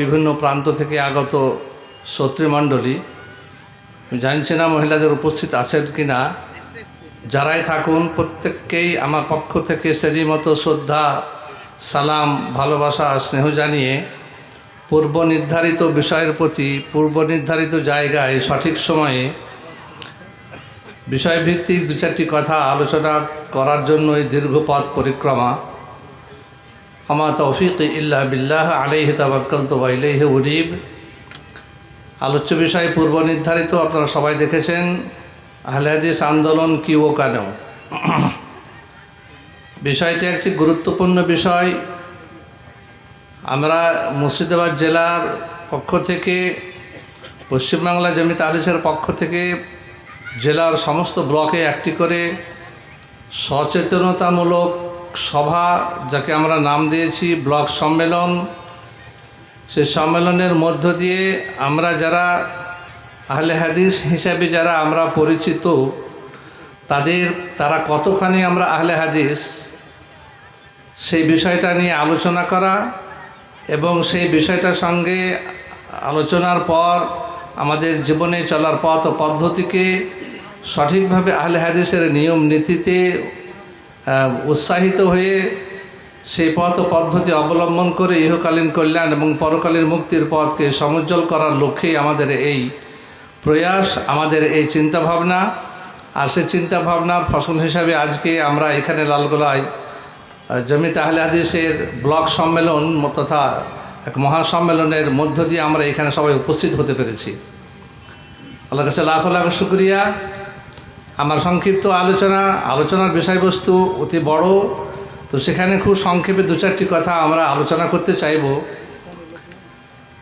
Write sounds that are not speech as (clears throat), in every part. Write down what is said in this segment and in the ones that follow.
বিভিন্ন প্রান্ত থেকে আগত শ্রোতৃমণ্ডলী জানছি না মহিলাদের উপস্থিত আছেন কি না যারাই থাকুন, প্রত্যেককেই আমার পক্ষ থেকে সেরই মতো শ্রদ্ধা, সালাম, ভালোবাসা, স্নেহ জানিয়ে পূর্ব নির্ধারিত বিষয়ের প্রতি পূর্ব নির্ধারিত জায়গায় সঠিক সময়ে বিষয়ভিত্তিক দু চারটি কথা আলোচনা করার জন্য এই দীর্ঘ পথ পরিক্রমা আমার তৌফিক ইল্লা বিল্লাহ আলাইহি তাবাক্কাল তো বাইলাইহি উরিব আলোচ্য বিষয় পূর্ব নির্ধারিত, আপনারা সবাই দেখেছেন। আহলে হাদিস আন্দোলন কি ও কেন? বিষয়টি একটি গুরুত্বপূর্ণ বিষয়। আমরা মুর্শিদাবাদ জেলার পক্ষ থেকে, পশ্চিমবাংলা জমি আলিসের পক্ষ থেকে জেলার সমস্ত ব্লকে একটি করে সচেতনতামূলক সভা যাকে আমরা নাম দিয়েছি, ব্লক সম্মেলন। সেই সম্মেলনের মধ্য দিয়ে আমরা যারা আহলে হাদিস হিসাবে যারা আমরা পরিচিত, তাদের তারা কতখানি আমরা আহলে হাদিস, সেই বিষয়টা নিয়ে আলোচনা করা এবং সেই বিষয়টার সঙ্গে আলোচনার পর আমাদের জীবনে চলার পথ পদ্ধতিকে সঠিকভাবে আহলে হাদিসের নিয়ম নীতিতে উৎসাহিত হয়ে সেই পথ পদ্ধতি অবলম্বন করে ইহকালীন কল্যাণ এবং পরকালীন মুক্তির পথকে সমুজ্জ্বল করার লক্ষ্যেই আমাদের এই প্রয়াস, আমাদের এই চিন্তাভাবনা। আর সেই চিন্তাভাবনার ফসল হিসাবে আজকে আমরা এখানে লালগোলায় জমি তাহলে হাদিসের ব্লক সম্মেলন তথা এক মহাসম্মেলনের মধ্য দিয়ে আমরা এখানে সবাই উপস্থিত হতে পেরেছি। আল্লাহ কাছে লাখ লাখ শুক্রিয়া। আমার সংক্ষিপ্ত আলোচনা, আলোচনার বিষয়বস্তু অতি বড়, তো সেখানে খুব সংক্ষেপে দু চারটি কথা আমরা আলোচনা করতে চাইব।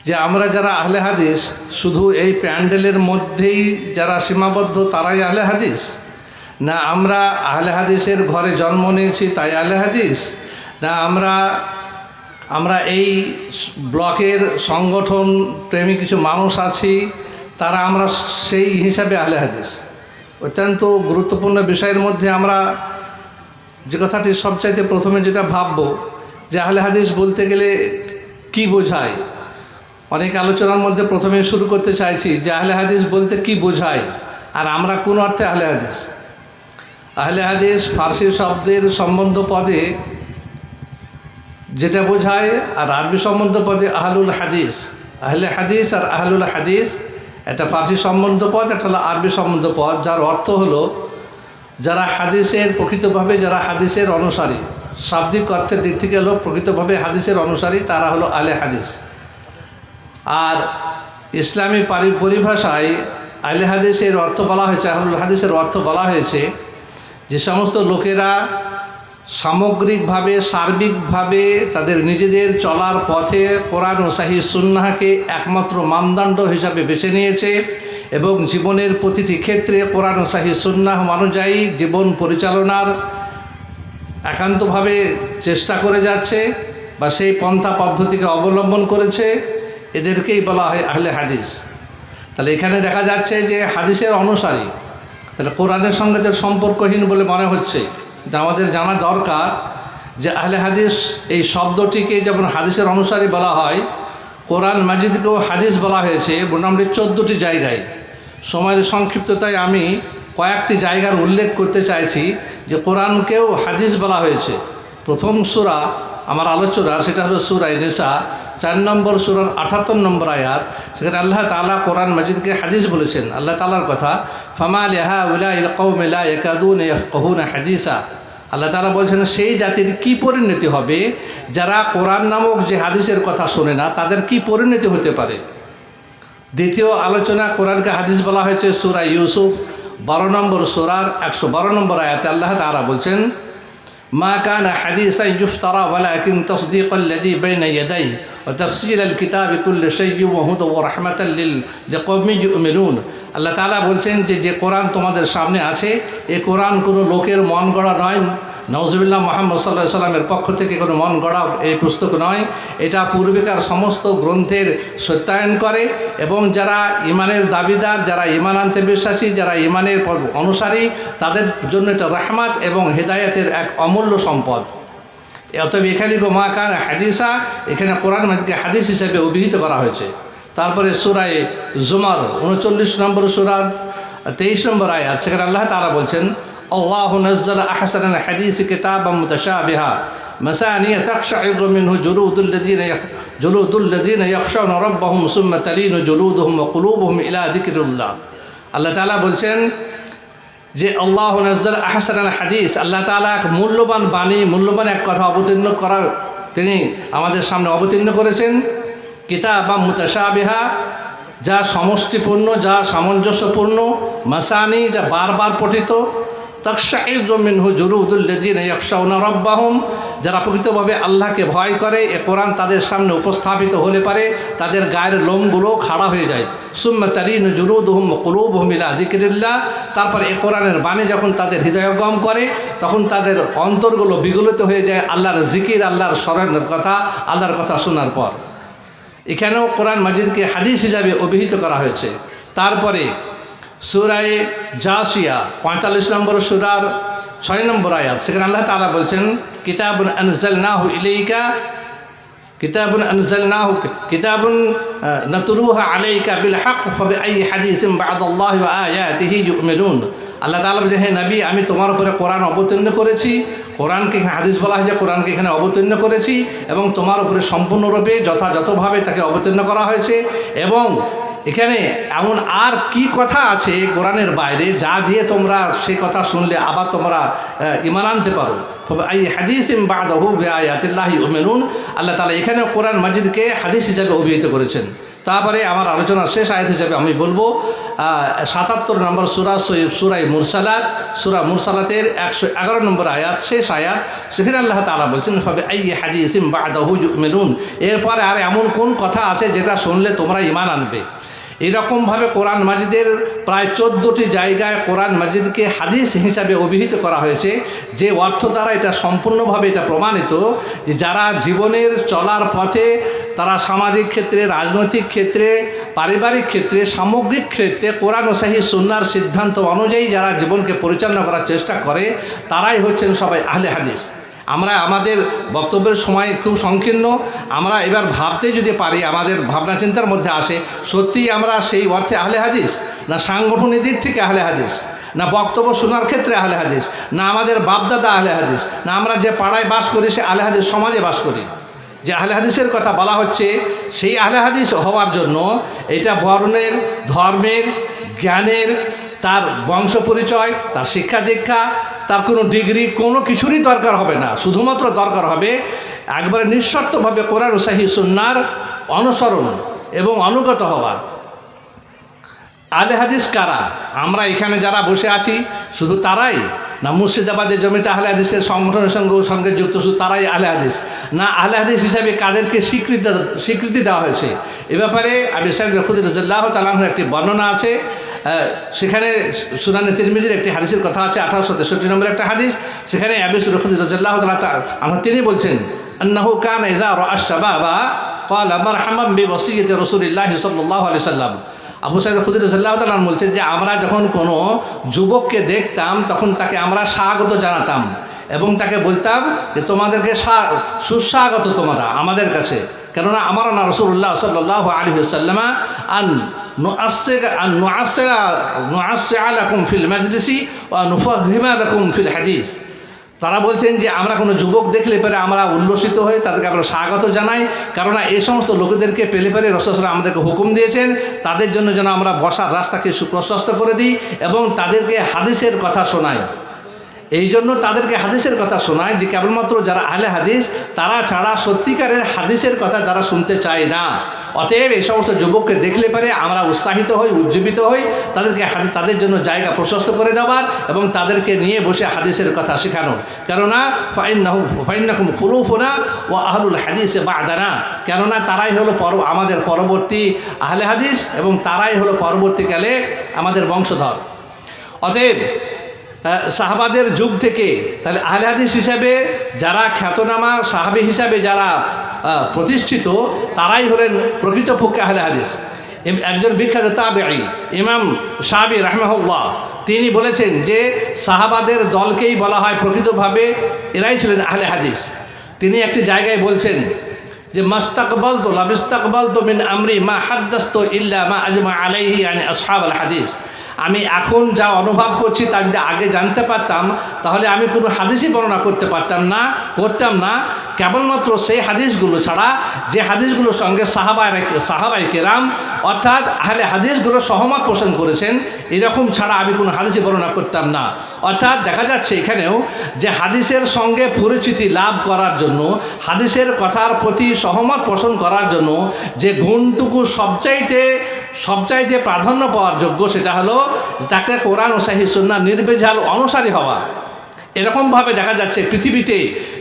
যে আমরা যারা আহলে হাদিস, শুধু এই প্যান্ডেলের মধ্যেই যারা সীমাবদ্ধ তারাই আহলে হাদিস? না আমরা আহলে হাদিসের ঘরে জন্ম নিয়েছি তাই আহলে হাদিস? না আমরা আমরা এই ব্লকের সংগঠন প্রেমী কিছু মানুষ আছি, তারা আমরা সেই হিসাবে আহলে হাদিস? অত্যন্ত গুরুত্বপূর্ণ বিষয়ের মধ্যে আমরা যে কথাটি সবচাইতে প্রথমে যেটা ভাববো, যে আহলে হাদিস বলতে গেলে কি বোঝায়? অনেক আলোচনার মধ্যে প্রথমে শুরু করতে চাইছি যে আহলে হাদিস বলতে কি বোঝায় আর আমরা কোন অর্থে আহলে হাদিস? আহলে হাদিস ফার্সি শব্দের সম্বন্ধ পদে যেটা বোঝায় আর আরবি সম্বন্ধ পদে আহলুল হাদিস। আহলে হাদিস আর আহলুল হাদিস একটা ফার্সি সম্বন্ধ পদ, একটা হলো আরবি সম্বন্ধ পদ, যার অর্থ হলো যারা হাদিসের প্রকৃতভাবে, যারা হাদিসের অনুসারী, শাব্দিক অর্থের দিক থেকে হলো প্রকৃতভাবে হাদিসের অনুসারী, তারা হলো আলে হাদিস। আর ইসলামী পারি পরিভাষায় আলে হাদিসের অর্থ বলা হয়েছে, আহলুল হাদিসের অর্থ বলা হয়েছে যে সমস্ত লোকেরা সামগ্রিকভাবে, সার্বিকভাবে তাদের নিজেদের চলার পথে কোরআন ও সাহি সুন্নাহকে একমাত্র মানদণ্ড হিসাবে বেছে নিয়েছে এবং জীবনের প্রতিটি ক্ষেত্রে কোরআন ও সাহি সুন্নাহ অনুযায়ী জীবন পরিচালনার একান্তভাবে চেষ্টা করে যাচ্ছে বা সেই পন্থা পদ্ধতিকে অবলম্বন করেছে। এদেরকেই বলা হয় আহলে হাদিস। তাহলে এখানে দেখা যাচ্ছে যে হাদিসের অনুসারী, তাহলে কোরআনের সঙ্গে সম্পর্কহীন বলে মনে হচ্ছে। আমাদের জানা দরকার যে আহলে হাদিস এই শব্দটিকে যেমন হাদিসের অনুসারী বলা হয়, কোরআন মাজিদকেও হাদিস বলা হয়েছে মোটামুটি চোদ্দোটি জায়গায়। সময়ের সংক্ষিপ্ততায় আমি কয়েকটি জায়গার উল্লেখ করতে চাইছি যে কোরআনকেও হাদিস বলা হয়েছে। প্রথম সুরা আমার আলোচনা, সেটা হলো সুরাই নেশা চার নম্বর সুরার আঠাত্তর নম্বর আয়াত, সেখানে আল্লাহ তালা কোরআন মজিদকে হাদিস বলেছেন। আল্লাহ তালার কথা, ফামা লেহা উলা ইল কৌমিলা একাদুন কহুন হাদিসা। আল্লাহ তালা বলছেন, সেই জাতির কি পরিণতি হবে? যারা কোরআন নামক যে হাদিসের কথা শোনে না, তাদের কি পরিণতি হতে পারে? দ্বিতীয় আলোচনা, কোরআনকে হাদিস বলা হয়েছে সুরা ইউসুফ, বারো নম্বর সোরার একশো বারো নম্বর আয়াতে আল্লাহ তারা বলছেন, মা কান হাদিস ইউফতারা ওয়ালা কিন তসদিক বেন তফসিল আল কিতাব ইকুল্লে সৈয়ু মহুদ ও রহমাতাল্লিল যে কমিজ মেরুন আল্লাহ তালা বলছেন যে যে কোরআন তোমাদের সামনে আছে এ কোরআন কোনো লোকের মন গড়া নয়। নজবুল্লাহ মোহাম্মদ সাল্লাহ সাল্লামের পক্ষ থেকে কোনো মন গড়া এই পুস্তক নয়। এটা পূর্বেকার সমস্ত গ্রন্থের সত্যায়ন করে এবং যারা ইমানের দাবিদার, যারা ইমান আনতে বিশ্বাসী, যারা ইমানের অনুসারী, তাদের জন্য এটা রহমাত এবং হেদায়তের এক অমূল্য সম্পদ। অতএব এখানে গো মা কান হাদিসা এখানে কোরআন মাজিদকে হাদিস হিসেবে অভিহিত করা হয়েছে তারপরে সুরায় জুমার উনচল্লিশ নম্বর সুরার তেইশ নম্বর আয়াত সেখানে আল্লাহ তালা বলছেন আল্লাহ নজ্জাল আহসান হাদিস কিতাব মুতাশাবিহা مسانية تقشعر منه جلود الذين يخ... جلود الذين يخشون ربهم ثم تلين جلودهم وقلوبهم إلى ذكر الله আল্লাহ তাআলা বলছেন যে আল্লাহ নজর আহসান আল হাদিস, আল্লাহ তালা এক মূল্যবান বাণী, মূল্যবান এক কথা অবতীর্ণ করা তিনি আমাদের সামনে অবতীর্ণ করেছেন। কিতাব বা মুতাসাবিহা যা সমষ্টিপূর্ণ, যা সামঞ্জস্যপূর্ণ, মাসানি, যা বারবার পঠিত। যারা প্রকৃতভাবে আল্লাহকে ভয় করে, এ কোরআন তাদের সামনে উপস্থাপিত হলে পারে, তাদের গায়ের লোমগুলো খাড়া হয়ে যায়। সুম্মা তারিন জুরুদহুম কুলুবহুম ইলা যিকরিল্লাহ, তারপর এ কোরআনের বাণী যখন তাদের হৃদয়গম করে, তখন তাদের অন্তরগুলো বিগলিত হয়ে যায় আল্লাহর জিকির আল্লাহর স্মরণের কথা, আল্লাহর কথা শোনার পর। এখানেও কোরআন মাজিদকে হাদিস হিসাবে অভিহিত করা হয়েছে। তারপরে সুরায় জাসিয়া, পঁয়তাল্লিশ নম্বর সুরার ছয় নম্বর আয়াত। সেখানে আল্লাহ তালা বলছেন, কিতাবুন আনজাল নাহু ইলেইকা, কিতাবুন আনজাল নাহু কিতাবুন নতুরুহা আলাইকা বিল হক ফবে আই হাদিসিম বাদাল্লাহ আয়াতিহি ইউমিনুন। আল্লাহ তাআলা বলছেন, হে নবী, আমি তোমার উপরে কোরআন অবতীর্ণ করেছি। কোরআনকে এখানে হাদিস বলা হয়েছে, কোরআনকে এখানে অবতীর্ণ করেছি এবং তোমার উপরে সম্পূর্ণরূপে যথাযথভাবে তাকে অবতীর্ণ করা হয়েছে এবং এখানে এমন আর কি কথা আছে কোরআনের বাইরে যা দিয়ে তোমরা সে কথা শুনলে আবার তোমরা ইমান আনতে পারো? তবে এই হাদিস বাদাহু বেআয়াতিল্লাহি উমেনুন আল্লাহ তালা এখানে কোরআন মাজিদকে হাদিস হিসাবে অভিহিত করেছেন। তারপরে আমার আলোচনার শেষ আয়াত হিসাবে আমি বলব সাতাত্তর নম্বর সুরা সুরাই মুরসালাত, সুরা মুরসালাতের একশো এগারো নম্বর আয়াত, শেষ আয়াত, সেখানে আল্লাহ তালা বলছেন হবে এই হাদিসিম বাদাহু মেলুন এরপরে আর এমন কোন কথা আছে যেটা শুনলে তোমরা ইমান আনবে? এরকমভাবে কোরআন মাজিদের প্রায় চোদ্দোটি জায়গায় কোরআন মাজিদকে হাদিস হিসাবে অভিহিত করা হয়েছে। যে অর্থ দ্বারা এটা সম্পূর্ণভাবে এটা প্রমাণিত যারা জীবনের চলার পথে, তারা সামাজিক ক্ষেত্রে, রাজনৈতিক ক্ষেত্রে, পারিবারিক ক্ষেত্রে, সামগ্রিক ক্ষেত্রে কোরআন ও সাহি সুন্নার সিদ্ধান্ত অনুযায়ী যারা জীবনকে পরিচালনা করার চেষ্টা করে, তারাই হচ্ছেন সবাই আহলে হাদিস। আমরা আমাদের বক্তব্যের সময় খুব সংকীর্ণ। আমরা এবার ভাবতে যদি পারি, আমাদের ভাবনা চিন্তার মধ্যে আসে, সত্যিই আমরা সেই অর্থে আহলে হাদিস? না সাংগঠনিক দিক থেকে আহলে হাদিস? না বক্তব্য শোনার ক্ষেত্রে আহলে হাদিস? না আমাদের বাপদাদা আহলে হাদিস? না আমরা যে পাড়ায় বাস করি, সে আহলে হাদিস সমাজে বাস করি? যে আহলে হাদিসের কথা বলা হচ্ছে, সেই আহলে হাদিস হওয়ার জন্য এটা বর্ণের, ধর্মের, জ্ঞানের তার বংশ পরিচয়, তার শিক্ষা দীক্ষা, তার কোনো ডিগ্রি, কোনো কিছুরই দরকার হবে না। শুধুমাত্র দরকার হবে একবারে নিঃশর্তভাবে কোরআন সাহি সুন্নার অনুসরণ এবং অনুগত হওয়া। আলে হাদিস কারা? আমরা এখানে যারা বসে আছি, শুধু তারাই না মুর্শিদাবাদে জমিতে আহলে হাদিসের সংগঠনের সঙ্গে সঙ্গে যুক্ত, শুধু তারাই আহলে হাদিস। না, আহলে হাদিস হিসাবে কাদেরকে স্বীকৃতি স্বীকৃতি দেওয়া হয়েছে? এ ব্যাপারে আবি সাইদ রফুদুল্লাহ তালাহর একটি বর্ণনা আছে। সেখানে সুনানি তিরমিজির একটি হাদিসের কথা আছে, আঠারোশো তেষট্টি নম্বর একটা হাদিস। সেখানে আবিস রফুদ রজল্লাহ তালা তিনি বলছেন, আন্নাহু কান এজা র আশাবা বা কল আমার হামাম বি বসিয়তে রসুল্লাহ সাল্লাহ আলি সাল্লাম। আবু সাইদ খুদির সাল্লাহ তালাম বলছেন যে আমরা যখন কোনো যুবককে দেখতাম, তখন তাকে আমরা স্বাগত জানাতাম এবং তাকে বলতাম যে তোমাদেরকে স্বা- সুস্বাগত তোমরা আমাদের কাছে। কেননা আমার না রসুল্লাহ সাল্লাহ আলী সাল্লামা আন ফিল মাজলিসি ওয়া নুফাহিমা ফিল হাদিস। তারা বলছেন যে আমরা কোনো যুবক দেখলে পরে আমরা উল্লসিত হয়ে তাদেরকে আমরা স্বাগত জানাই। কেননা এই সমস্ত লোকেদেরকে পেলে পেলে রসুলাম আমাদেরকে হুকুম দিয়েছেন, তাদের জন্য যেন আমরা বসার রাস্তাকে সুপ্রশস্ত করে দিই এবং তাদেরকে হাদিসের কথা শোনাই। এই জন্য তাদেরকে হাদিসের কথা শোনায় যে কেবলমাত্র যারা আহলে হাদিস, তারা ছাড়া সত্যিকারের হাদিসের কথা তারা শুনতে চায় না। অতএব এই সমস্ত যুবককে দেখলে পারে আমরা উৎসাহিত হই, উজ্জীবিত হই, তাদেরকে হাদিস তাদের জন্য জায়গা প্রশস্ত করে দেওয়ার এবং তাদেরকে নিয়ে বসে হাদিসের কথা শেখানোর। কেননা ফাইন্নাহু ফাইন্নাকুম খুলুফুনা ও আহলুল হাদিসে বাদানা। কেননা তারাই হলো পর আমাদের পরবর্তী আহলে হাদিস এবং তারাই হলো পরবর্তীকালে আমাদের বংশধর। অতএব সাহাবাদের যুগ থেকে, তাহলে আহলে হাদিস হিসাবে যারা খ্যাতনামা সাহাবি হিসাবে যারা প্রতিষ্ঠিত, তারাই হলেন প্রকৃতপক্ষে আহলে হাদিস। একজন বিখ্যাত তাবেঈ, ইমাম সাহাবি রাহমাহুল্লাহ, তিনি বলেছেন যে সাহাবাদের দলকেই বলা হয় প্রকৃতভাবে এরাই ছিলেন আহলে হাদিস। তিনি একটি জায়গায় বলছেন যে মাস্তাকবল তো লাবিস্তাকবল তো মিন আমরি মা হাদ্দাস্ত ইল্লা মা আজমা আলাইহি আনি আসহাব আল হাদিস। আমি এখন যা অনুভব করছি তা যদি আগে জানতে পারতাম, তাহলে আমি কোনো হাদিসই বর্ণনা করতে পারতাম না, করতাম না। কেবলমাত্র সেই হাদিসগুলো ছাড়া যে হাদিসগুলোর সঙ্গে সাহাবায় সাহাবাই কেরাম অর্থাৎ আহলে হাদিসগুলো সহমত পোষণ করেছেন, এরকম ছাড়া আমি কোনো হাদিসে বর্ণনা করতাম না। অর্থাৎ দেখা যাচ্ছে এখানেও যে হাদিসের সঙ্গে পরিচিতি লাভ করার জন্য, হাদিসের কথার প্রতি সহমত পোষণ করার জন্য যে গুণটুকু সবচাইতে সবচাইতে প্রাধান্য পাওয়ার যোগ্য সেটা হলো তাকে কোরআন ও নির্বেঝাল অনুসারী হওয়া। এরকমভাবে দেখা যাচ্ছে পৃথিবীতে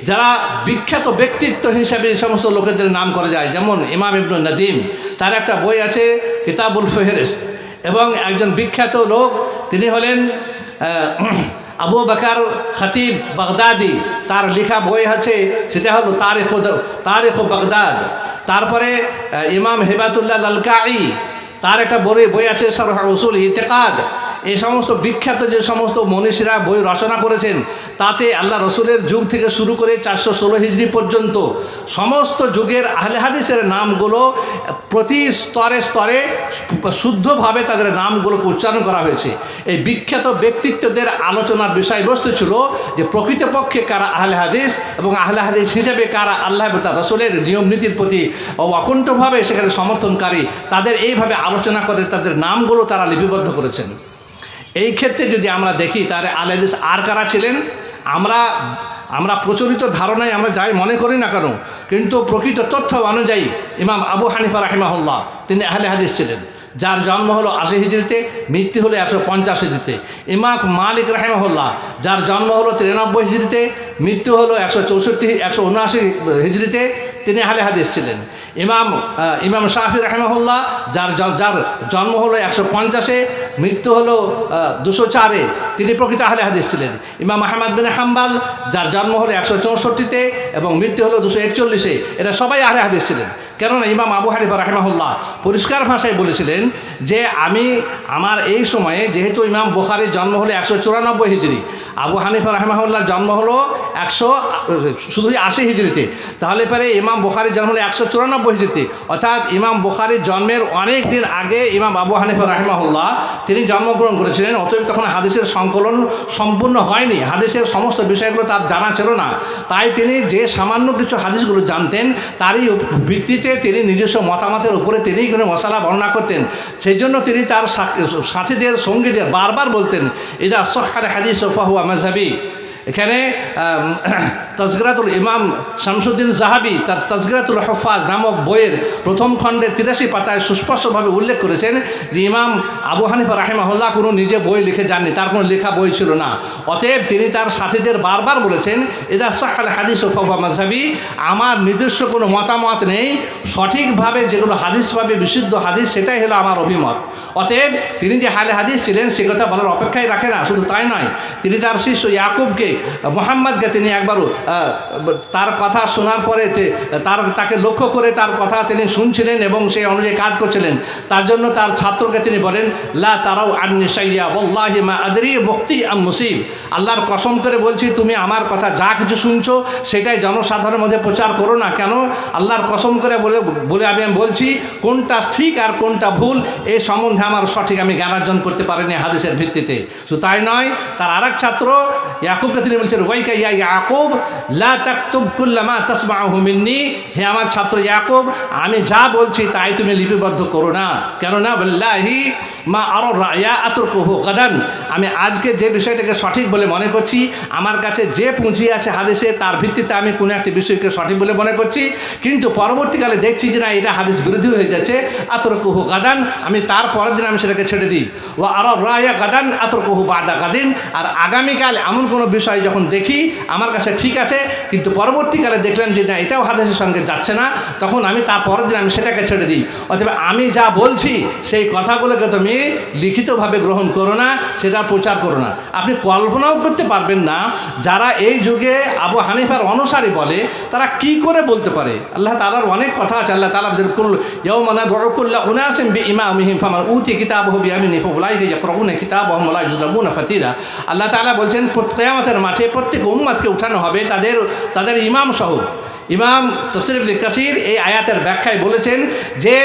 যারা বিখ্যাত ব্যক্তিত্ব হিসাবে এই সমস্ত লোকেদের নাম করে যায়, যেমন ইমাম ইবনুল নদীম, তার একটা বই আছে, কিতাবুল ফেহরিস্ত এবং একজন বিখ্যাত লোক, তিনি হলেন (clears throat) আবু বাকার খতিব বাগদাদি, তার লেখা বই আছে, সেটা হলো তারিখ তারিখ বাগদাদ। তারপরে ইমাম হেবাতুল্লাহ লালকাই তার একটা বই বই আছে, সরহ রসুল ইতেকাদ। এই সমস্ত বিখ্যাত যে সমস্ত মনীষীরা বই রচনা করেছেন, তাতে আল্লাহ রসুলের যুগ থেকে শুরু করে চারশো ষোলো হিজড়ি পর্যন্ত সমস্ত যুগের আহলে হাদিসের নামগুলো প্রতি স্তরে স্তরে শুদ্ধভাবে তাদের নামগুলোকে উচ্চারণ করা হয়েছে। এই বিখ্যাত ব্যক্তিত্বদের আলোচনার বিষয়বস্তু ছিল যে প্রকৃতপক্ষে কারা আহলে হাদিস এবং আহলে হাদিস হিসেবে কারা আল্লাহ তার রসুলের নিয়ম নীতির প্রতি অকুণ্ঠভাবে সেখানে সমর্থনকারী, তাদের এইভাবে আলোচনা করে তাদের নামগুলো তারা লিপিবদ্ধ করেছেন। এই ক্ষেত্রে যদি আমরা দেখি, তাহলে আহলে হাদিস আর কারা ছিলেন? আমরা আমরা প্রচলিত ধারণায় আমরা যাই মনে করি না কেন কিন্তু প্রকৃত তথ্য অনুযায়ী ইমাম আবু হানিফা রাহিমাহুল্লাহ, তিনি আহলে হাদিস ছিলেন, যার জন্ম হলো আশি হিজড়িতে, মৃত্যু হলো একশো পঞ্চাশ হিজড়িতে। ইমাম মালিক রাহেমাহুল্লাহ, যার জন্ম হলো তিরানব্বই হিজড়িতে, মৃত্যু হলো একশো চৌষট্টি, একশো উনআশি হিজড়িতে তিনি আহলে হাদিস ছিলেন। ইমাম ইমাম শাহি রাহেমাহুল্লাহ, যার যার জন্ম হলো একশো পঞ্চাশে, মৃত্যু হলো দুশো চারে, তিনি প্রকৃত আহলে হাদিস ছিলেন। ইমাম আহমদ বিন হাম্বাল, যার জন্ম হলো একশো চৌষট্টিতে এবং মৃত্যু হলো দুশো একচল্লিশে, এরা সবাই আহলে হাদিস ছিলেন। কেননা ইমাম আবু হানিফা রাহেমাহুল্লাহ পরিষ্কার ভাষায় বলেছিলেন যে, আমি, আমার এই সময়ে যেহেতু ইমাম বুখারির জন্ম হলো একশো চুরানব্বই হিজড়ি, আবু হানিফা রাহেমাহুল্লাহর জন্ম হলো একশো, শুধুই আশি হিজড়িতে, তাহলে পরে ইমাম বুখারির জন্ম হলো একশো চুরানব্বই হিজড়িতে। অর্থাৎ ইমাম বুখারির জন্মের অনেক দিন আগে ইমাম আবু হানিফা রাহেমাহুল্লাহ তিনি জন্মগ্রহণ করেছিলেন, অতএব তখন হাদিসের সংকলন সম্পূর্ণ হয়নি, হাদিসের সমস্ত বিষয়গুলো তার জানা ছিল না। তাই তিনি যে সামান্য কিছু হাদিসগুলো জানতেন, তারই ভিত্তিতে তিনি নিজস্ব মতামতের উপরে তিনি কোনো মশালা বর্ণনা করতেন। সেই জন্য তিনি তার সাথীদের, সঙ্গীদের বারবার বলতেন, ইদা সহার হাদিস ফাহুয়া মাঝহাবি এখানে (clears throat) তসগরাতুল ইমাম শামসুদ্দিন জাহাবি তার তসগরাতুল হফাজ নামক বইয়ের প্রথম খণ্ডের তিরাশি পাতায় সুস্পষ্টভাবে উল্লেখ করেছেন যে ইমাম আবু হানিফা রাহেমাহুল্লাহ কোনো নিজে বই লিখে যাননি, তার কোনো লেখা বই ছিল না। অতএব তিনি তার সাথীদের বারবার বলেছেন এদা সাহাল হাদিস ও ফবা মাঝাবি আমার নিজস্ব কোনো মতামত নেই, সঠিকভাবে যেগুলো হাদিসভাবে বিশুদ্ধ হাদিস, সেটাই হলো আমার অভিমত। অতএব তিনি যে হালে হাদিস ছিলেন, সে কথা বলার অপেক্ষায় রাখে না, শুধু তাই নয়, তিনি তার শিষ্য ইয়াকুবকে মোহাম্মদকে তিনি একবারও তার কথা শোনার পরেতে তার, তাকে লক্ষ্য করে তার কথা তিনি শুনছিলেন এবং সেই অনুযায়ী কাজ করছিলেন। তার জন্য তার ছাত্রকে তিনি বলেন, লা তারাও আন্নি সাইয়া বল্লাহি মা আদরি মুক্তি আম মুসিব। আল্লাহর কসম করে বলছি, তুমি আমার কথা যা কিছু শুনছো, সেটাই জনসাধারণের মধ্যে প্রচার করো না কেন? আল্লাহর কসম করে বলে বলে আমি বলছি, কোনটা ঠিক আর কোনটা ভুল, এ সম্বন্ধে আমার সঠিক আমি জ্ঞান অর্জন করতে পারিনি হাদিসের ভিত্তিতে। শুধু তাই নয়, তার আরেক ছাত্র ইয়াকুবকে তিনি বলছেন, ওয়াইকা ইয়া ইয়াকুব, লা তাকতুব কুল্লামা মিন্নি। হে আমার ছাত্র ইয়াকুব, আমি যা বলছি তাই তুমি লিপিবদ্ধ করো না। কেননা বল্লাহি মা আরও রায়া আতরকুহু গাদান। আমি আজকে যে বিষয়টাকে সঠিক বলে মনে করছি, আমার কাছে যে পুঁজি আছে হাদিসে, তার ভিত্তিতে আমি কোনো একটি বিষয়কে সঠিক বলে মনে করছি। কিন্তু পরবর্তীকালে দেখছি যে না, এটা হাদিস বিরোধী হয়ে যাচ্ছে, আতরকুহু গাদান। আমি তার পরের দিন আমি সেটাকে ছেড়ে দিই। ও আরও রায়া গাদান, আতরকুহু বাদা গাদিন। আর আগামীকাল এমন কোনো বিষয় যখন দেখি আমার কাছে ঠিক আছে, কিন্তু পরবর্তীকালে দেখলাম যে না, এটাও হাদিসের সঙ্গে যাচ্ছে না, তখন আমি তার পরের দিন আমি সেটাকে ছেড়ে দিই। অথবা আমি যা বলছি, সেই কথাগুলোকে তুমি লিখিতভাবে গ্রহণ করো না সেটা প্রচার করো না। আপনি কল্পনাও করতে পারবেন না, যারা এই যুগে আবু হানিফার অনুসারী বলে, তারা কি করে বলতে পারে? আল্লাহ তালার অনেক কথা আছে, আল্লাহ তালা কুল ইয়ৌমানা গরকুল্লাহ উনাসিম বি ইমা মিহিম ফামার উতি কিতাব হবি আমি নিফুলাই ইয়করবুন কিতাব হমলাই ফাতিরা আল্লাহ তালা বলছেন কেয়ামতের মাঠে প্রত্যেক উম্মাদকে উঠানো হবে তাদের তাদের ইমাম সহ ইমাম ইবনে কাসির এই আয়াতের ব্যাখ্যায় বলেছেন যে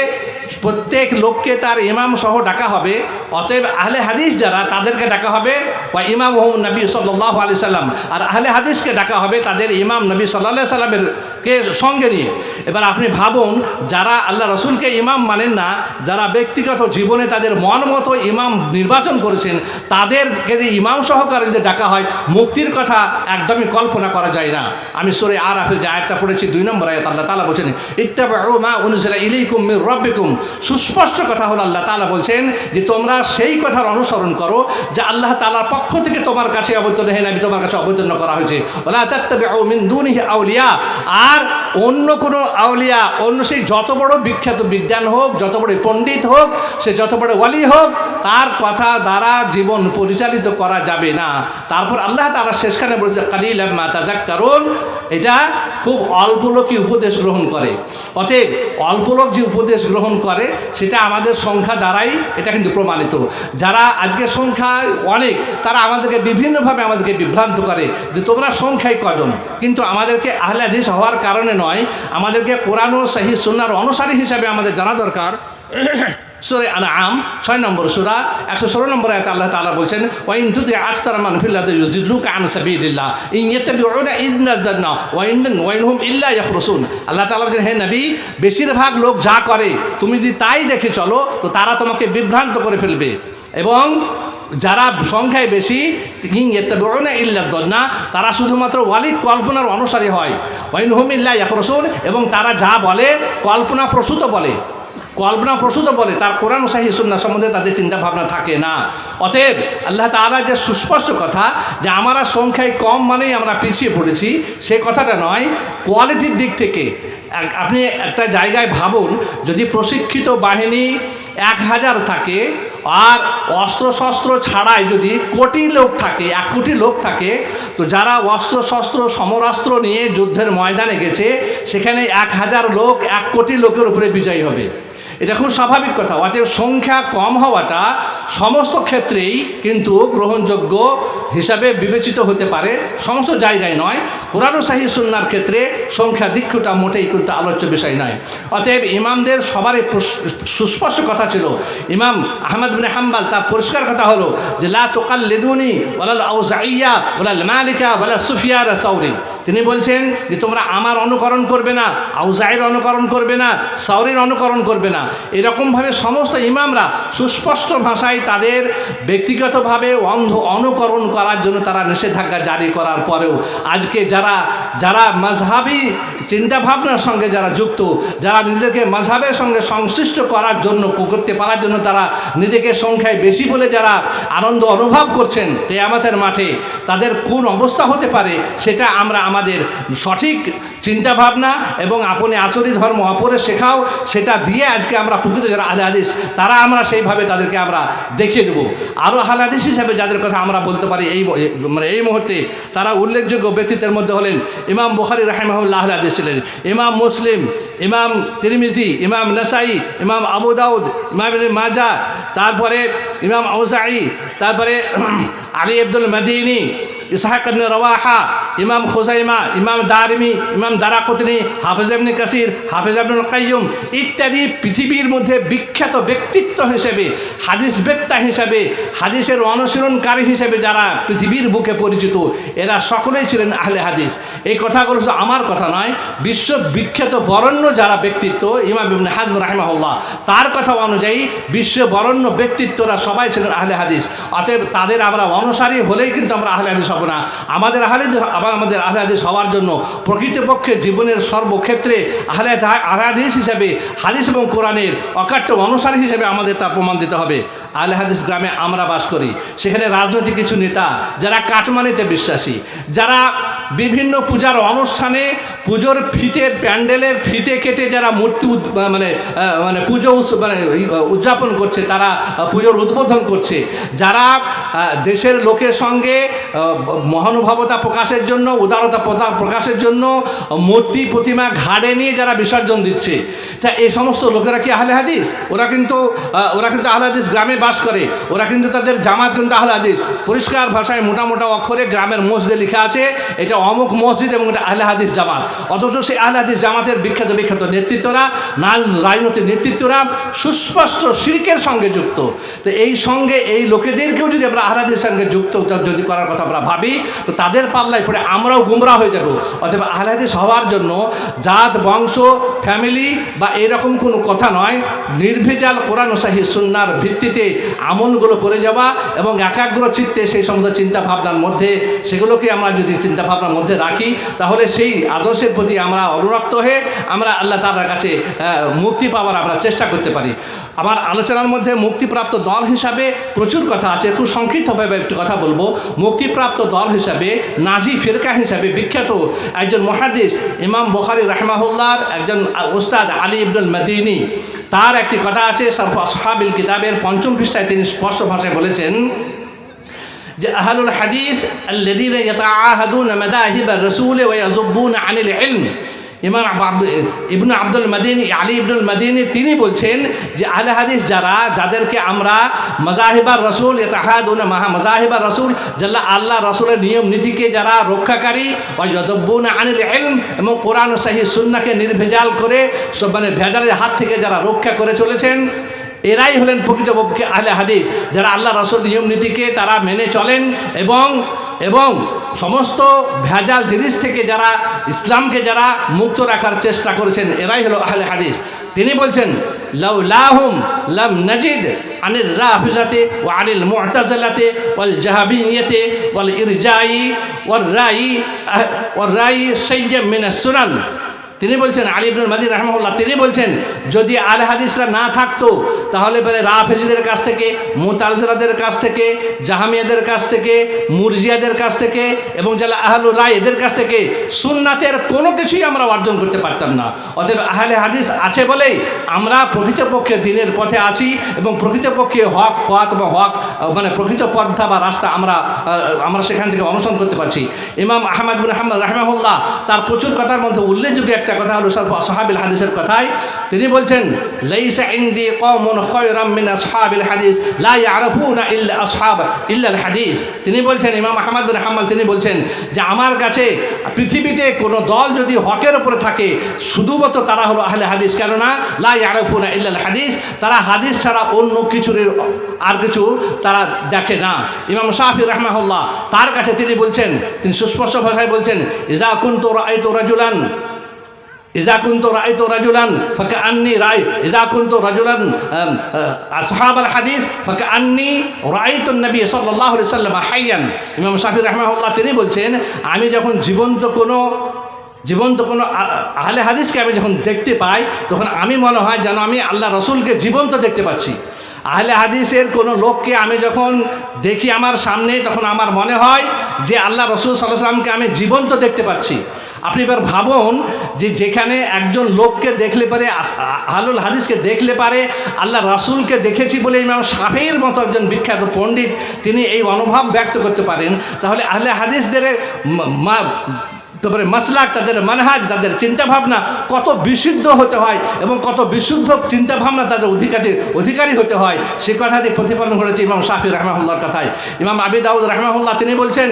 প্রত্যেক লোককে তার ইমাম সহ ডাকা হবে, অতএব আহলে হাদিস যারা তাদেরকে ডাকা হবে বা ইমাম মোহাম্মদ নবী সাল্লাহ আলি সাল্লাম। আর আহলে হাদিসকে ডাকা হবে তাদের ইমাম নবী সাল্লাহ সাল্লামের কে সঙ্গে নিয়ে। এবার আপনি ভাবুন, যারা আল্লাহ রসুলকে ইমাম মানেন না, যারা ব্যক্তিগত জীবনে তাদের মন মতো ইমাম নির্বাচন করেছেন, তাদেরকে যে ইমাম সহকারে যে ডাকা হয়, মুক্তির কথা একদমই কল্পনা করা যায় না। আমি সরে আর আপনি যে আয়াতটা পড়েছি দুই নম্বর আয়াত আল্লাহ তালা বলছেন ইত্তাবা মা মির রব্বিকুম। সুস্পষ্ট কথা হলো আল্লাহ তালা বলছেন যে, তোমরা সেই কথার অনুসরণ করো যে আল্লাহ তালার পক্ষ থেকে তোমার কাছে অবতীর্ণ, হে নাবি, তোমার কাছে অবতীর্ণ করা হয়েছে। ওলা মিন আউলিয়া। আর অন্য কোনো আউলিয়া, অন্য সেই যত বড় বিখ্যাত বিজ্ঞান হোক, যত বড় পণ্ডিত হোক, সে যত বড় ওয়ালি হোক, তার কথা দ্বারা জীবন পরিচালিত করা যাবে না। তারপর আল্লাহ তালা শেষখানে বলছে কালিল তাজাক কারণ এটা খুব অল্প উপদেশ গ্রহণ করে? অতএব অল্প লোক যে উপদেশ গ্রহণ করে, সেটা আমাদের সংখ্যা দ্বারাই এটা কিন্তু প্রমাণিত। যারা আজকে সংখ্যা অনেক, তারা আমাদেরকে বিভিন্নভাবে আমাদেরকে বিভ্রান্ত করে যে তোমরা সংখ্যায় কজন? কিন্তু আমাদেরকে আহলে হাদিস হওয়ার কারণে নয়, আমাদেরকে কোরআন ও সাহি সুন্নার অনুসারী হিসাবে আমাদের জানা দরকার। সুরে আম ছয় নম্বর সুরা, একশো ষোলো নম্বর আয়তে আল্লাহ তালা বলছেন, ওয়াইন তুদি আকসার মান ফিল্লাদ ইউজিল্লুকা আন সাবিলিল্লাহ। ইন ইয়াত্তাবিউনা ইল্লা জান্না, ওয়াইন ওয়াইন হুম ইল্লা ইয়াফরুসুন আল্লাহ তাআলা বলছেন, হে নবী, বেশিরভাগ লোক যা করে, তুমি যদি তাই দেখে চলো, তো তারা তোমাকে বিভ্রান্ত করে ফেলবে। এবং যারা সংখ্যায় বেশি ইং এত্তাবিউনা ইল্লা দন্না তারা শুধুমাত্র ওয়ালিদ কল্পনার অনুসারী হয়। ওয়াইন হুম ইল্লা ইয়াফরুসুন এবং তারা যা বলে কল্পনা প্রসূত বলে। কল্পনা প্রসূত বলে, তার কোরআন সাহি সুন্না সম্বন্ধে তাদের চিন্তা ভাবনা থাকে না। অতএব আল্লাহ তালা যে সুস্পষ্ট কথা যে আমরা সংখ্যায় কম মানেই আমরা পিছিয়ে পড়েছি, সে কথাটা নয়, কোয়ালিটির দিক থেকে। আপনি একটা জায়গায় ভাবুন, যদি প্রশিক্ষিত বাহিনী এক হাজার থাকে আর অস্ত্র শস্ত্র ছাড়াই যদি কোটি লোক থাকে, এক কোটি লোক থাকে, তো যারা অস্ত্র শস্ত্র সমরাস্ত্র নিয়ে যুদ্ধের ময়দানে গেছে, সেখানে এক হাজার লোক এক কোটি লোকের উপরে বিজয়ী হবে। এটা খুব স্বাভাবিক কথা। অতএব সংখ্যা কম হওয়াটা সমস্ত ক্ষেত্রেই কিন্তু গ্রহণযোগ্য হিসাবে বিবেচিত হতে পারে। সমস্ত জায়গায় নয়, কোরআন সাহি সুন্নার ক্ষেত্রে সংখ্যা দীক্ষটা মোটেই কিন্তু আলোচ্য বিষয় নয়। অতএব ইমামদের সবারই সুস্পষ্ট কথা ছিল, ইমাম আহমদ বিন হাম্বাল তার পরিষ্কার কথা হলো যে, লা তোকাল লেদুনি ওলাল আউজাইয়া ওলাল মালিকা ওলা সুফিয়া সৌরি তিনি বলছেন যে তোমরা আমার অনুকরণ করবে না আউজাইয়ের অনুকরণ করবে না সাউরির অনুকরণ করবে না। এরকমভাবে সমস্ত ইমামরা সুস্পষ্ট ভাষায় তাদের ব্যক্তিগতভাবে অন্ধ অনুকরণ করার জন্য তারা নিষেধাজ্ঞা জারি করার পরেও আজকে যারা যারা মজহাবি চিন্তাভাবনার সঙ্গে যারা যুক্ত, যারা নিজেদেরকে মাঝাবের সঙ্গে সংশ্লিষ্ট করার জন্য, করতে পারার জন্য তারা নিজেকে সংখ্যায় বেশি বলে যারা আনন্দ অনুভব করছেন আমাদের মাঠে, তাদের কোন অবস্থা হতে পারে, সেটা আমরা আমাদের সঠিক চিন্তাভাবনা এবং আপনি আচরি ধর্ম অপরে শেখাও, সেটা দিয়ে আজকে আমরা প্রকৃত যারা আহলে হাদিস, তারা আমরা সেইভাবে তাদেরকে আমরা দেখিয়ে দেবো। আরও আহলে হাদিস হিসাবে যাদের কথা আমরা বলতে পারি এই মানে এই মুহূর্তে, তারা উল্লেখযোগ্য ব্যক্তিত্বের মধ্যে হলেন ইমাম বুখারি রাহেমাহুল্লাহ আহলে হাদিস ছিলেন। ইমাম মুসলিম, ইমাম তিরমিজি, ইমাম নাসাই, ইমাম আবু দাউদ, ইমাম মাজা, তারপরে ইমাম আউসাই তারপরে (clears throat) আলী আব্দুল মদিনী, ইসহাক রওয়াহা ইমাম খোসাইমা ইমাম দারমি, ইমাম দারাকুতনি, হাফেজ ইবনে কাসির, হাফেজ আব্দুল কাইয়ুম ইত্যাদি পৃথিবীর মধ্যে বিখ্যাত ব্যক্তিত্ব হিসেবে, হাদিস বেত্তা হিসাবে, হাদিসের অনুশীলনকারী হিসেবে যারা পৃথিবীর বুকে পরিচিত, এরা সকলেই ছিলেন আহলে হাদিস। এই কথাগুলো শুধু আমার কথা নয় বিশ্ব বিখ্যাত বরণ্য যারা ব্যক্তিত্ব, ইমাম ইবনে হাজম রাহিমাহুল্লাহ, তার কথা অনুযায়ী বিশ্ব বরণ্য ব্যক্তিত্বরা সবাই ছিলেন আহলে হাদিস। অতএব তাদের আমরা অনুসারী হলেই কিন্তু আমরা আহলে হাদিস হব না। আমাদের আহলে আবার আমাদের আহলে হাদিস হওয়ার জন্য প্রকৃতপক্ষে জীবনের সর্বক্ষেত্রে আহলে আহলে হিসাবে হাদিস এবং কোরআনের অকাট্য অনুসারী হিসেবে আমাদের তার প্রমাণ দিতে হবে। আহলে গ্রামে আমরা বাস করি। সেখানে রাজনৈতিক কিছু নেতা, যারা কাটমানিতে বিশ্বাসী, যারা বিভিন্ন পূজার অনুষ্ঠানে পুজোর ফিতের প্যান্ডেলের ফিতে কেটে যারা মূর্তি মানে মানে পুজো মানে উদযাপন করছে, তারা পুজোর উদ্বোধন করছে। যারা দেশের লোকের সঙ্গে মহানুভবতা প্রকাশের জন্য উদারতা প্রতা- প্রকাশের জন্য, মূর্তি, প্রতিমা, ঘাড়ে নিয়ে যারা বিসর্জন দিচ্ছে। তা এই সমস্ত লোকেরা কি আহলে হাদিস? ওরা কিন্তু ওরা কিন্তু আহলে হাদিস গ্রামে বাস করে। ওরা কিন্তু তাদের জামাত কিন্তু আহলে হাদিস। পরিষ্কার ভাষায় মোটা মোটা অক্ষরে গ্রামের মসজিদে লেখা আছে, এটা অমুক মসজিদ এবং এটা আহলে হাদিস জামাত। অথচ সেই আহলে হাদিস জামাতের বিখ্যাত বিখ্যাত নেতৃত্বরা, নাল রাজনৈতিক নেতৃত্বরা সুস্পষ্ট শিরকের সঙ্গে যুক্ত। তো এই সঙ্গে, এই লোকেদেরকেও যদি আমরা আহলে হাদিসের সঙ্গে যুক্ত যদি করার কথা আমরা ভাবি, তো তাদের পাল্লায় পড়ে আমরাও গুমরা হয়ে যাব। অথবা আহলে হাদিস হওয়ার জন্য জাত, বংশ ফ্যামিলি বা এরকম কোনো কথা নয়। নির্ভেজাল কোরআন সাহি সুন্নার ভিত্তিতে আমলগুলো করে যাওয়া এবং একাগ্র চিত্তে সেই সমস্ত চিন্তা ভাবনার মধ্যে সেগুলোকে আমরা যদি চিন্তা ভাবনার মধ্যে রাখি, তাহলে সেই আদর্শের প্রতি আমরা অনুরক্ত হয়ে আমরা আল্লাহ তালার কাছে মুক্তি পাওয়ার আমরা চেষ্টা করতে পারি। আমার আলোচনার মধ্যে মুক্তিপ্রাপ্ত দল হিসাবে প্রচুর কথা আছে। খুব সংক্ষিপ্তভাবে একটু কথা বলব। মুক্তিপ্রাপ্ত দল হিসাবে নাজি ফিরকা হিসাবে বিখ্যাত একজন মহাদিস, ইমাম বখারি রহমাহুল্লার একজন উস্তাদ আলী ইবনুল মদিনী। তার একটি কথা আছে সরফ আসহাবিল কিতাবের পঞ্চম পৃষ্ঠায় তিনি স্পষ্ট ভাষায় বলেছেন যে, আহলুল হাদিস আল্লাদিন ইয়াতাআহাদুন মাযাহিব আর রাসূল ওয়া ইয়াযুবুন আনিল ইলম। আব্দ- ইবনু আব্দুল মাদিনী, আলী ইবনুল মাদিনী তিনি বলছেন যে আহলে হাদিস যারা, যাদেরকে আমরা মজাহিবার রসুল এতাহাদুন মাহা মজাহিবার রসুল যারা আল্লাহ রসুলের নিয়ম নীতিকে যারা রক্ষাকারী বা যদব্বুন আনিল এলম এবং কোরআন সাহি সুন্নাকে নির্ভেজাল করে, সব মানে ভেজালের হাত থেকে যারা রক্ষা করে চলেছেন, এরাই হলেন প্রকৃতপক্ষে আহলে হাদিস। যারা আল্লাহ রসুল নিয়ম নীতিকে তারা মেনে চলেন এবং এবং সমস্ত ভেজাল জিনিস থেকে যারা ইসলামকে যারা মুক্ত রাখার চেষ্টা করেছেন, এরাই হলো আহলে হাদিস। তিনি বলছেন, লাউ লাহুম লাম নাজিদ আনিল রাফিজাতে ও আনিল মোহতাজালাতে ওয়াল জাহাবিয়তে ওয়াল ইরজাই ওর রাই ওয়ার রাই সৈয়ম মিনাস সুনান। তিনি বলছেন, আলী ইবনুল মাজিদ রহমুল্লাহ তিনি বলছেন, যদি আল হাদিসরা না থাকতো, তাহলে পরে রাফেজিদের কাছ থেকে মুতারজরাদের কাছ থেকে, জাহামিয়াদের কাছ থেকে, মুরজিয়াদের কাছ থেকে, এবং যারা আহলুর রায়, এদের কাছ থেকে সুন্নাতের কোনো কিছুই আমরা অর্জন করতে পারতাম না। অতএব আহলে হাদিস আছে বলেই আমরা প্রকৃতপক্ষে দিনের পথে আছি, এবং প্রকৃতপক্ষে হক পথ বা হক মানে প্রকৃত পন্থা বা রাস্তা আমরা আমরা সেখান থেকে অনুসরণ করতে পারছি। ইমাম আহমদ বিন আহমদ রাহমাহুল্লাহ তার প্রচুর কথার মধ্যে উল্লেখযোগ্য একটা কথা হলো সাহাবিল হাদিসের কথায় তিনি বলছেন, লাইসা ইনদি কওমুন খায়রাম মিন আসহাবিল হাদিস, লা ইয়ারফুনা ইল্লা আসহাব ইল্লা হাদিস। তিনি বলছেন, ইমাম আহমদ বিন তিনি বলছেন যে, আমার কাছে পৃথিবীতে কোনো দল যদি হকের উপরে থাকে, শুধুমাত্র তারা হলো আহলে হাদিস। কেননা, লা ইয়ারফুনা ইল্লা হাদিস, তারা হাদিস ছাড়া অন্য কিছুর আর কিছু তারা দেখে না। ইমাম শাহি রহমাহুল্লাহ তার কাছে তিনি বলছেন, তিনি সুস্পষ্ট ভাষায় বলছেন, ইজা কুন্তু রাজুলান إذا كنت رأيت رجلا فكأني رأي إذا كنت رجلا أم، أه، أصحاب الحديث فكأني رأيت النبي صلى الله عليه وسلم حيا ইমাম শাফি রহমাহুল্লাহ তিনি বলছেন আমি যখন জীবন্ত কোনো জীবন্ত কোনো আ- আহলে হাদিসকে আমি যখন দেখতে পাই তখন আমি মনে হয় যেন আমি আল্লাহ রসুলকে জীবন্ত দেখতে পাচ্ছি আহলে হাদিসের কোনো লোককে আমি যখন দেখি আমার সামনে তখন আমার মনে হয় যে আল্লাহ রসুল সাল্লাহ সাল্লামকে আমি জীবন্ত দেখতে পাচ্ছি আপনি এবার ভাবুন যে যেখানে একজন লোককে দেখলে পারে আহলুল হাদিসকে দেখলে পারে, আল্লাহ রাসুলকে দেখেছি বলে ইমাম সাফের মতো একজন বিখ্যাত পণ্ডিত, তিনি এই অনুভব ব্যক্ত করতে পারেন। তাহলে আহলে হাদিসদের মা- তারপরে মাসলাক তাদের, মানহাজ তাদের চিন্তাভাবনা কত বিশুদ্ধ হতে হয় এবং কত বিশুদ্ধ চিন্তাভাবনা তাদের অধিকারী অধিকারী হতে হয়, সে কথাটি প্রতিপালন করেছে ইমাম শাফি রহমাহুল্লার কথায়। ইমাম আবি দাউদ রহমাহুল্লাহ তিনি বলছেন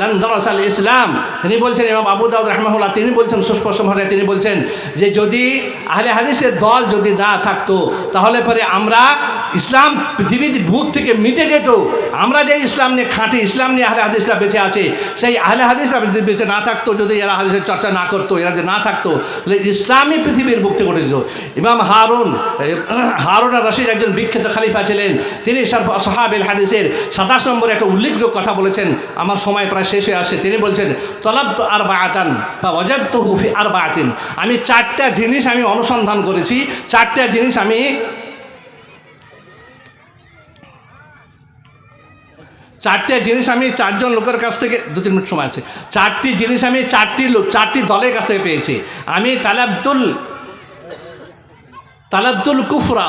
লন্দরসাল ইসলাম। তিনি বলছেন, ইমাম আবু দাউদ রহমাহুল্লাহ তিনি বলছেন, সুস্পষ্ট তিনি বলছেন যে যদি আহলে হাদিসের দল যদি না থাকতো, তাহলে পরে আমরা ইসলাম পৃথিবীর বুক থেকে মিটে যেত আমরা যে ইসলাম নিয়ে খাঁটি, ইসলাম নিয়ে আহলে হাদিসরা বেঁচে আছে, সেই আহলে হাদিসরা যদি বেঁচে না থাকতো, যদি এরা হাদিসের চর্চা না করতো, এরা যে না থাকতো, তাহলে ইসলামই পৃথিবীর বুক থেকে যেত। ইমাম হারুন হারুন আর রশিদ একজন বিখ্যাত খালিফা ছিলেন। তিনি সাহাবেল হাদিসের সাতাশ নম্বরে একটা উল্লেখযোগ্য কথা বলেছেন, আমার সময় প্রায় শেষ হয়ে আসছে। তিনি বলছেন তলাব তো আর বায়াতান বা অজাত তো হুফি আর বায়াতিন আমি চারটা জিনিস আমি অনুসন্ধান করেছি, চারটা জিনিস আমি চারটে জিনিস আমি চারজন লোকের কাছ থেকে, দু তিন মিনিট সময় আছে। চারটি জিনিস আমি, চারটি লোক চারটি দলের কাছ থেকে পেয়েছি। আমি তালাবদুল তালাবদুল কুফরা,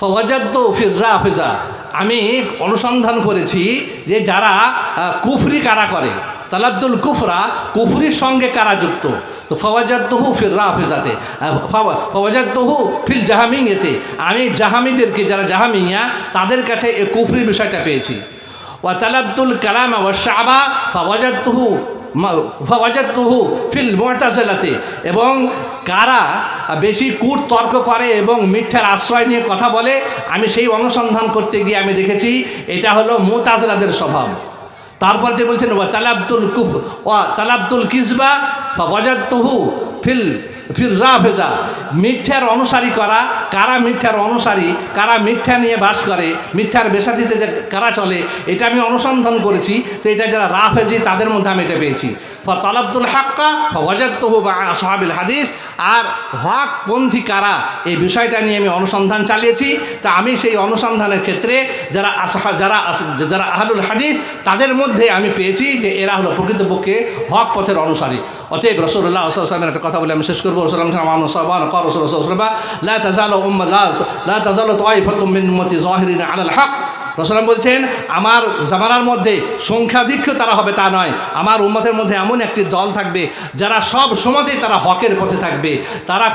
ফওয়াজাদ্দ ফিররা হাফিজা আমি অনুসন্ধান করেছি যে যারা কুফরি কারা করে? তালাবদুল কুফরা কুফরির সঙ্গে কারা যুক্ত? তো ফওয়াজাদ্দহু ফির রাফেজাতে ফওয়াজাদ্দহু ফিল জাহামিয়েতে। আমি জাহামিদেরকে, যারা জাহামিয়া, তাদের কাছে এই কুফরির বিষয়টা পেয়েছি। ওয়া তালাবদুল কালাম ওয়া শাবা ফওয়াজাদ্দহু ফওয়াজাদ্দহু ফিল মুতাজিলাতে এবং কারা বেশি কূট তর্ক করে এবং মিথ্যার আশ্রয় নিয়ে কথা বলে, আমি সেই অনুসন্ধান করতে গিয়ে আমি দেখেছি, এটা হলো মুতাজলাদের স্বভাব। তারপর যে বলছেন, ওয়া তালাবদুল কুফ, ওয়া তালাবদুল কিসবা বা ওয়াজাদ্দহু ফিল ফির রাফেজা মিথ্যার অনুসারী করা, কারা মিথ্যার অনুসারী, কারা মিথ্যা নিয়ে বাস করে, মিথ্যার বেসাতিতে যে কারা চলে, এটা আমি অনুসন্ধান করেছি, তো এটা যারা রাফেজি তাদের মধ্যে আমি এটা পেয়েছি। তালাবদুল হাক্কা ওয়াজাদ্দহু বা সাহাবিল হাদিস, আর হকপন্থী কারা, এই বিষয়টা নিয়ে আমি অনুসন্ধান চালিয়েছি। তা আমি সেই অনুসন্ধানের ক্ষেত্রে যারা যারা যারা আহলুল হাদিস, তাদের মধ্যে আমি পেয়েছি যে এরা হলো প্রকৃতপক্ষে হক পথের অনুসারী। অতএব রসুল্লাহ আসলামের একটা কথা বলে আমি শেষ করব। রসুলাম সালাম সাবান কর রসুল রসুলবা লা তাজালো উম্মা লা লা তাজালো তাইফাতুম মিন উম্মতি জাহিরিন আলাল হক রসলাম বলছেন, আমার জামানার মধ্যে সংখ্যাধিক্য তারা হবে তা নয়। আমার উম্মতের মধ্যে এমন একটি দল থাকবে, যারা সব সময়তেই তারা হকের পথে থাকবে। তারা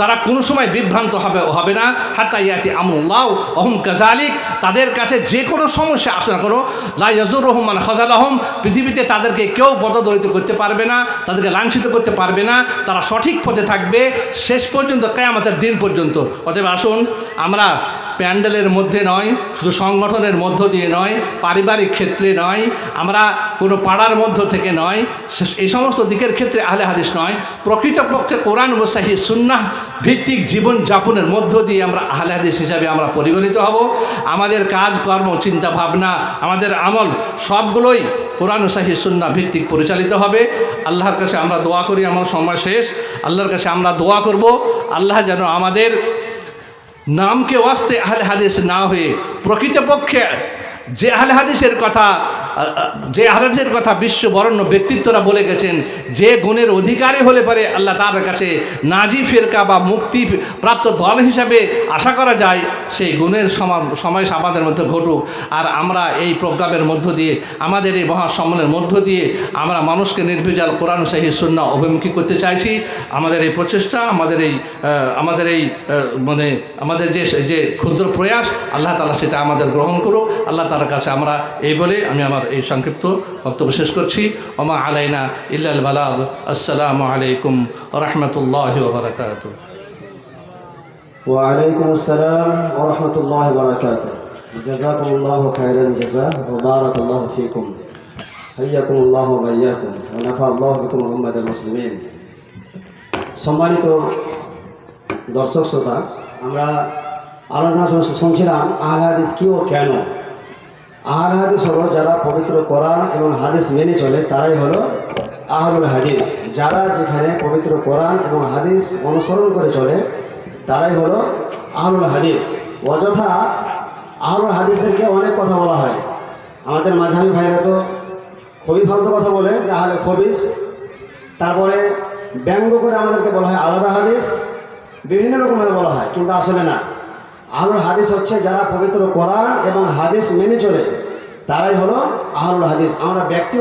তারা কোনো সময় বিভ্রান্ত হবে হবে না। হাত্তা ইয়াতি আমুল্লাহ অহম কাজালিক তাদের কাছে যে কোনো সমস্যা আসে না কোনো লাইজুর রহমান খজাল আহম পৃথিবীতে তাদেরকে কেউ পদদলিত করতে পারবে না, তাদেরকে লাঞ্ছিত করতে পারবে না। তারা সঠিক পথে থাকবে। শেষ পর্যন্ত, কেয়ামতের দিন পর্যন্ত। অতএব আসুন, আমরা প্যান্ডেলের মধ্যে নয়, শুধু সংগঠনের মধ্য দিয়ে নয়, পারিবারিক ক্ষেত্রে নয়, আমরা কোনো পাড়ার মধ্য থেকে নয় এই সমস্ত দিকের ক্ষেত্রে আহলে হাদিস নয়। প্রকৃতপক্ষে কোরআন ও সাহি সুন্নাহ ভিত্তিক জীবন যাপনের মধ্য দিয়ে আমরা আহলে হাদিস হিসাবে আমরা পরিগণিত হব। আমাদের কাজ, কর্ম, চিন্তা, ভাবনা, আমাদের আমল সবগুলোই কোরআন সাহি সুন্নাহ ভিত্তিক পরিচালিত হবে। আল্লাহর কাছে আমরা দোয়া করি, আমার সময় শেষ। আল্লাহর কাছে আমরা দোয়া করব। আল্লাহ যেন আমাদের নামকে ওয়াস্তে আহলে হাদিস না হয়ে প্রকৃতপক্ষে যে আহলে হাদিসের কথা যে আহলে কথা বিশ্ব বরণ্য ব্যক্তিত্বরা বলে গেছেন, যে গুণের অধিকারী হলে পারে আল্লাহ তার কাছে নাজি ফেরকা বা মুক্তি প্রাপ্ত দল হিসাবে আশা করা যায়, সেই গুণের সময় আমাদের মধ্যে ঘটুক। আর আমরা এই প্রোগ্রামের মধ্য দিয়ে, আমাদের এই মহাসম্মেলনের মধ্য দিয়ে আমরা মানুষকে নির্ভেজাল কোরআন, সাহি শূন্য অভিমুখী করতে চাইছি। আমাদের এই প্রচেষ্টা, আমাদের এই আমাদের এই মানে আমাদের যে যে ক্ষুদ্র প্রয়াস, আল্লাহ তালা সেটা আমাদের গ্রহণ করুক। আল্লাহ তালার কাছে আমরা এই বলে আমি আমার এই সংক্ষিপ্ত বক্তব্য শেষ করছি ওমা আলাইনা ইল্লাল বালাগ আসসালামু আলাইকুম রহমতুল্লাহ বারকাত وعليكم السلام ورحمة الله وبركاته جزاكم الله خير الجزاء وبارك الله فيكم حياكم الله وبياكم ونفع الله بكم أمة المسلمين সম্মানিত দর্শক শ্রোতা আমরা আলোচনা শুন- শুনছিলাম আহলে হাদিস কি ও কেন আহলে হাদিস হলো যারা পবিত্র কোরআন এবং হাদিস মেনে চলে, তারাই হলো আহলুল হাদিস। যারা যেখানে পবিত্র কোরআন এবং হাদিস অনুসরণ করে চলে, তারাই হলো আহলুল হাদিস। অযথা আহলুল হাদিসদেরকে অনেক কথা বলা হয়। আমাদের মাঝামি ভাইরা তো খুবই ফালতু কথা বলে, যে আহলে খবিস, তারপরে ব্যঙ্গ করে আমাদেরকে বলা হয় আলাদা হাদিস, বিভিন্ন রকমভাবে বলা হয়, কিন্তু আসলে না। আহলুল হাদিস হচ্ছে যারা পবিত্র কোরআন এবং হাদিস মেনে চলে, তারাই হলো আহলুল হাদিস। আমরা ব্যক্তি